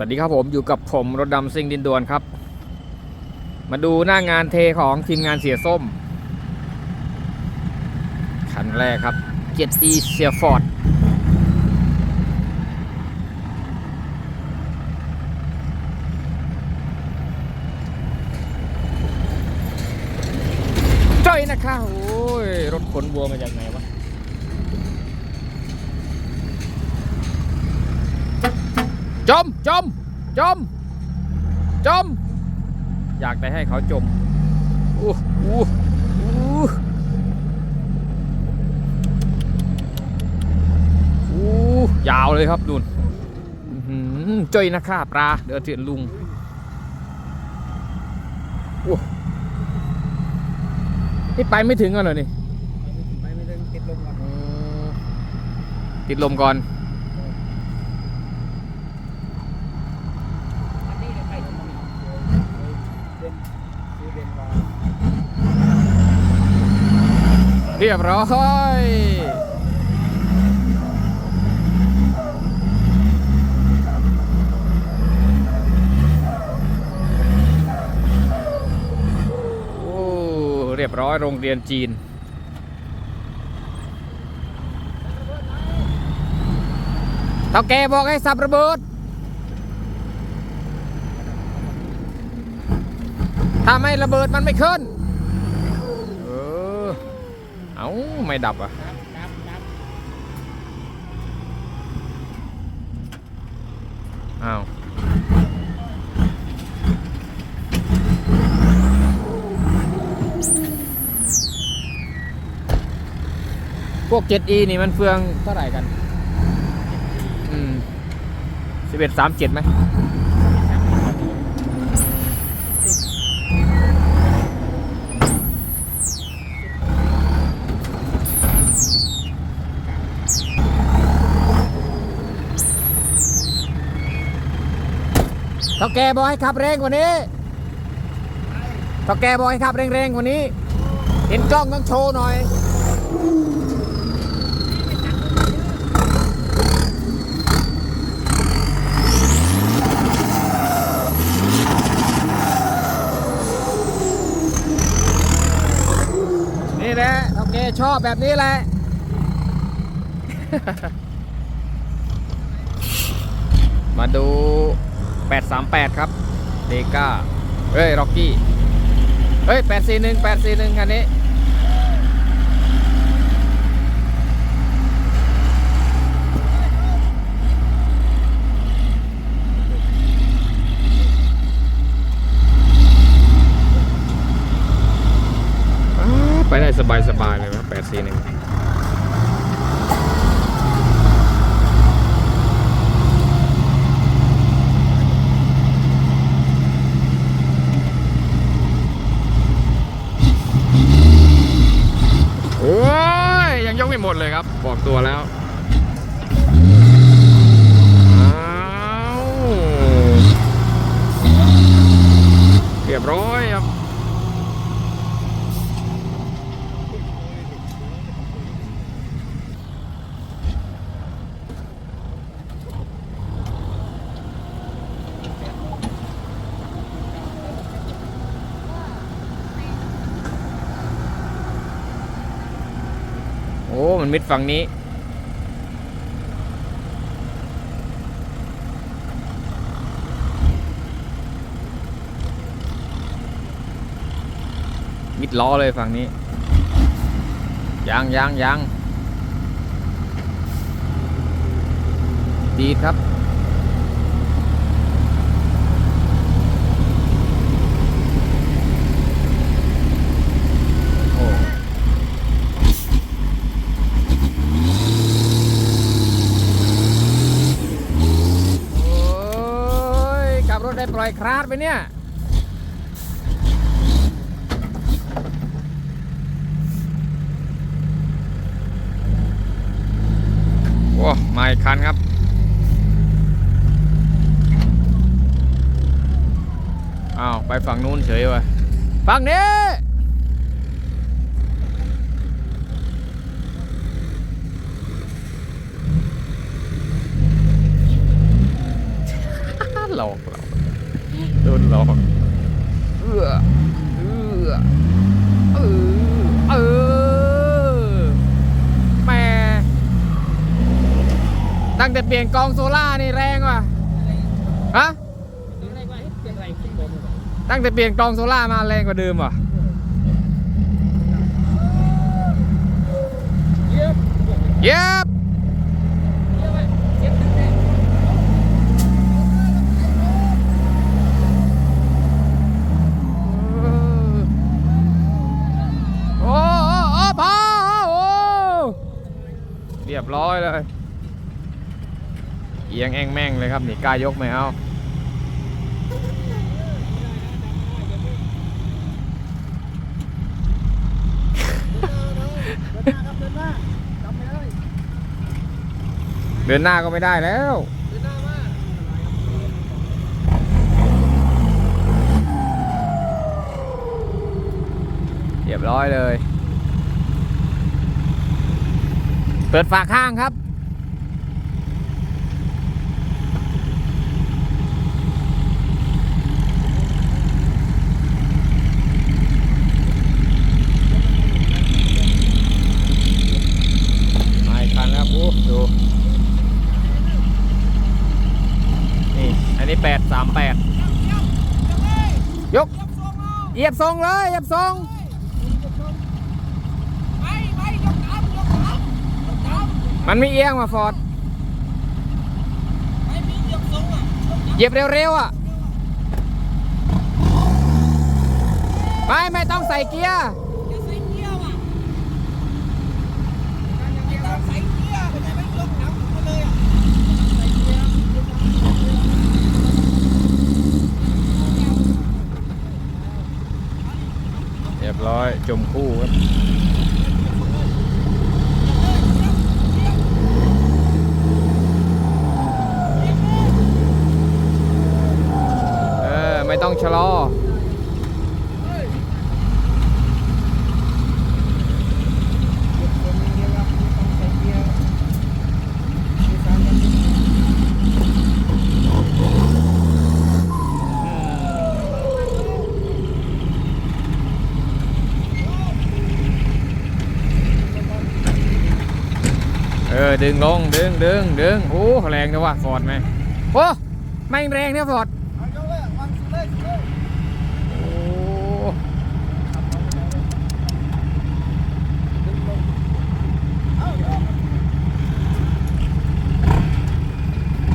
สวัสดีครับผมอยู่กับผมรถดำซิ่งดินดวนครับ มาดูหน้างานเทของทีมงานเสียส้มคันแรกครับ 7E เสียฟอร์ดจ้อยนะคะโอ้ย รถขนบัวมาจากไหนวะ จมจมจมจม อยากได้ให้เขาจมอู้อู้อู้อู้ยาวเลยครับดูนอื้อหือจ้อยนะข้าปลาเดือดเถื่อนลุงอู้นี่ไปไม่ถึงกันเหรอนี่ ไปไม่ถึงติดลมก่อนอืมติดลมก่อนอันนี้เดี๋ยวไปถึงมันเด่นคือเด่นกว่า เรียบร้อยโอ้เรียบร้อยโรงเรียนจีนเท่าแกบอกให้สับระเบิด ถ้าไม่ระเบิดมันไม่ขึ้นเออ เอ้า ไม่ดับอะอ้าวพวก 7E นี่มันเฟืองเท่าไหร่กัน อืม11 37ไหมาแกบอกให้ขับแรงกว่านี้เท่าแกบอกให้ขับแรงๆกว่านี้ เห็นกล้องต้องโชว์หน่อย นี่แหละเท่าแกชอบแบบนี้แหละมาดู 838 ครับเดก้าเฮ้ยร็อกกี้เฮ้ย841 841คันนี้ไปได้สบายสบายๆเลยนะ841 โอ้ย ยังยกไม่หมดเลยครับ บอกตัวแล้ว อ้าวเรียบร้อยครับโอ้ มันมิดฝั่งนี้ มิดล้อเลยฝั่งนี้ยังยังยังดีครับโอ้ยขับรถได้ปล่อยคลาดไปเนี่ย โอ้มาอีกคันครับ อ้าว ไปฝั่งนู้นเฉยวะฝั่งนี้ หลอกเราโดนหลอก เออเออเออแหม่ ตั้งแต่เปลี่ยนกองโซล่านี่แรงว่ะฮะตั้งแต่เปลี่ยนกองโซล่ามาแรงกว่าเดิมว่ะเยี่ยมเย็บโอ้โอ้โอ้พอโอ้เรียบร้อยเลย เอียงแองแม่งเลยครับนี่กล้ายกไหมเอาเดินหน้าครับนหน้าก็ไม่ได้แล้วเดินหน้ามาเรียบร้อยเลย เปิดฝาข้างครับ มาอีกคันแล้วโอ้ดู นี่ อันนี้แปดสามแปด ยกเหยียบทรงเลยเหยียบทรงไม่ไม่ยกดำยกดำมันไม่เอียงมาฟอร์ดไม่มียกสูงอะเหยียบเร็วๆอะไม่ไม่ต้องใส่เกียร์ อย่าใส่เกียร์ว่ะไม่ต้องใส่เกียร์ไม่ได้ไม่ยกตามมาเลยอะใส่เกียร์ เร้อยจมคู่ครับเออไม่ต้องชะลอ ออดึงลงดึงดึงดึงโอ้แรงนะว่ะฟอดไหมโอ้ไม่งแรงเนี่ยฟอด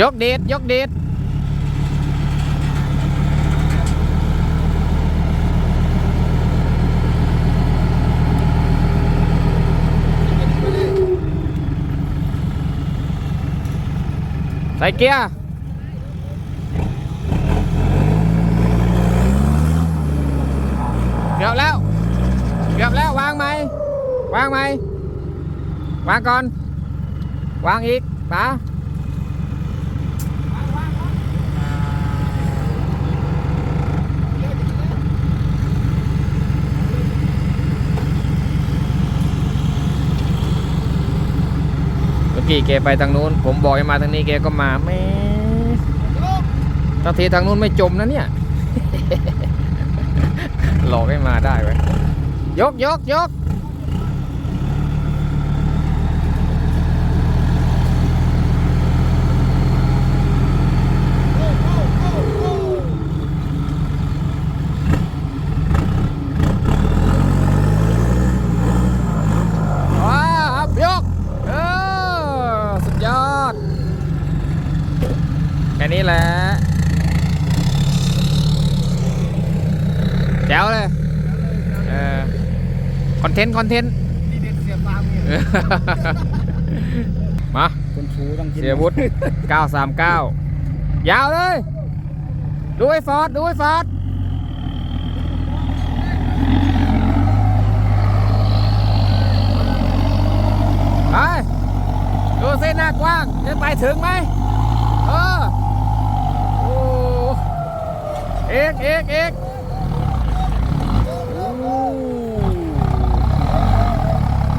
ยกเด็ดยกเด็ด ส่เกียร์เกือบแล้ว เกือบแล้ววางไหม วางไหม วางก่อน วางอีกป๋า กี้แกไปทางนู้น ผมบอกให้มาทางนี้แกก็มาแม่ทางทีทางนู้นไม่จมนะเนี่ย หลอกให้มาได้ไว้ยกยกยก ว้าวครับยก เออ สุดยอด แค่นี้แหละ แจ๋วเลย เออ คอน เทนต์คอนเทนต์ที่เด็ดเสียฟาร์มเนี่ยมาคนชูต้องกินเสียวุฒิ939 ยาวเลย ดูไอ้ฟอร์ดดูไอ้ฟอร์ดไปดูเส้นหน้ากว้าง จะไปถึงไหมเออโอ้เอกเอกเอกโอ้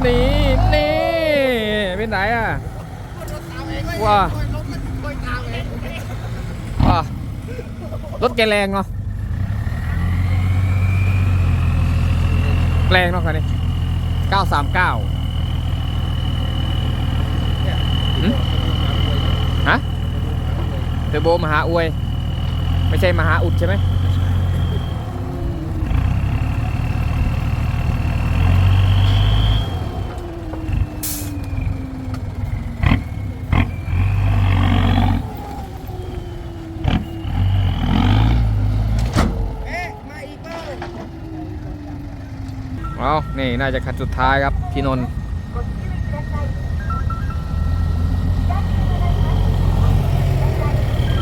นี่ นี่เป็นไหนอะ ว้าว้ารถแกแรงเนาะแรงเนาะคันนี้ 939หืมฮะเทอร์โบมหาอวย ไม่ใช่มหาอุดใช่ไหม เอ๊ะมาอีกเปล่า เอานี่น่าจะคันสุดท้ายครับที่นนท์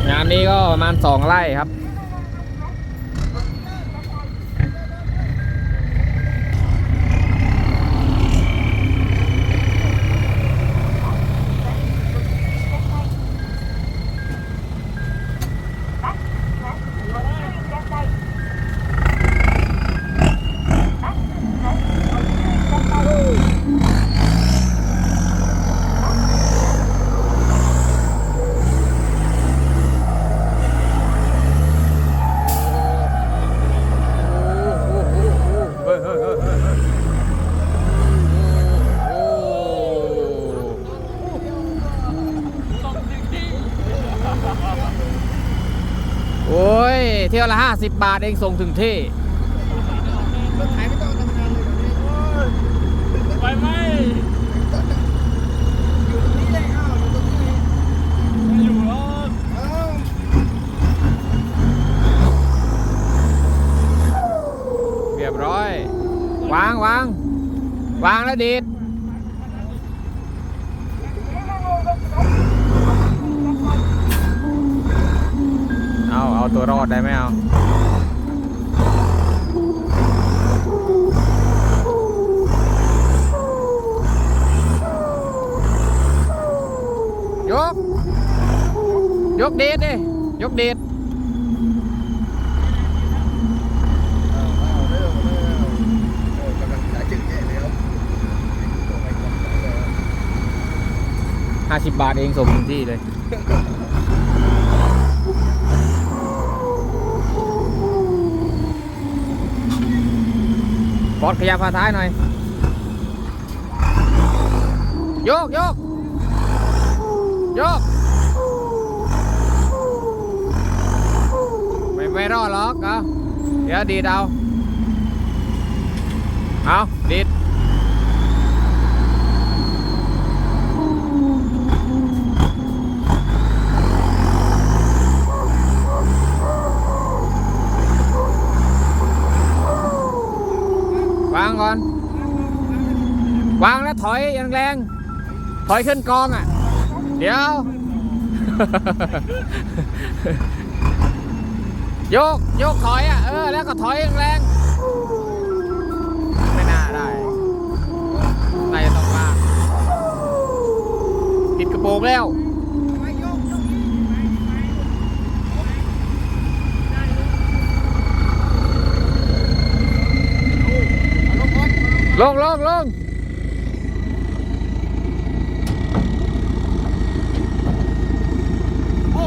งานนี้ก็ประมาณสองไร่ครับ 80 บาทเองส่งถึงที่ไปไหมเรียบร้อย วางวางวางแล้วดีดเอาเอาตัวรอดได้ไหมเอา กำลังสายแล้วห้าสิบบาทเองส่งถึงที่เลยบอสขยับฝาท้ายหน่อย โยกโยกโยก ไม่ไม่รอดหรอกเอาเดี๋ยวดีดเอาเอาดีดวางก่อน วางแล้วถอยอย่างแรงถอยขึ้นกองอะ เดี๋ยว โยกโยกถอยอะเออแล้วก็ถอยแรงไม่น่าได้น่าจะต้องลาติดกระโปรงแล้วไม่ยกยกลงลงลง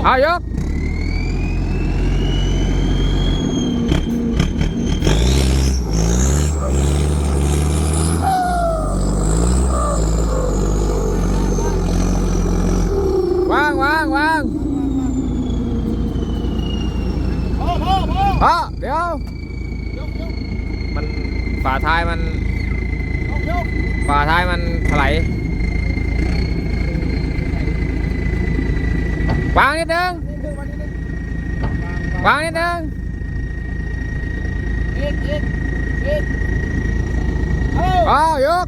เอายก วางวางวางพ่อพ่อพ่ออะเดี๋ยวยกยกมันฝาท้ายมันยกยกฝาท้ายมันถลายวางนิดนึงนี่คือวันนี้นี่วางนิดนึงอีกอีกอีกเอ้าอ้าวยก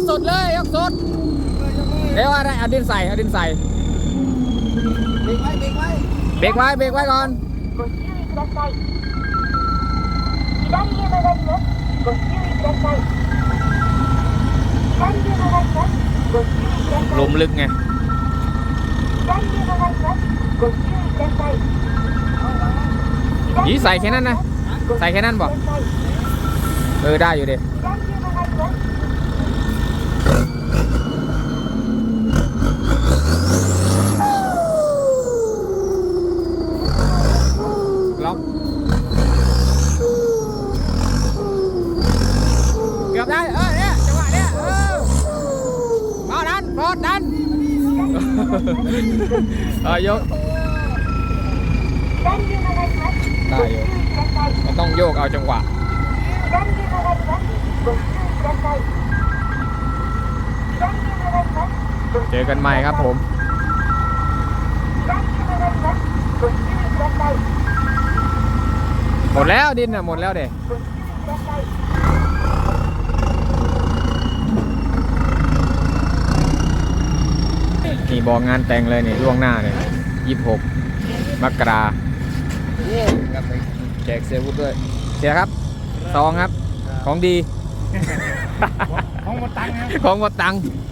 กสดเลยยกสดเร็วอะไรเอาดินใส่เอาดินใส่เบรกไว้เบรกไว้ก่อนลมลึกไงยี่ใส่แค่นั้นนะ ใส่แค่นั้นบอกเออได้อยู่เด็ อ่ายกได้อยู่มันต้องโยกเอาจังหวะเจอกันใหม่ครับผมหมดแล้วดินอะหมดแล้วเด็ก นี่บอกงานแต่งเลยนี่ล่วงหน้าเนี่ยยี่สิบหกมกราครับไปแจกเสียวุฒด้วยเสียครับซองครับ ของดี ของหมดตังค์นะของหมดตังค์เออ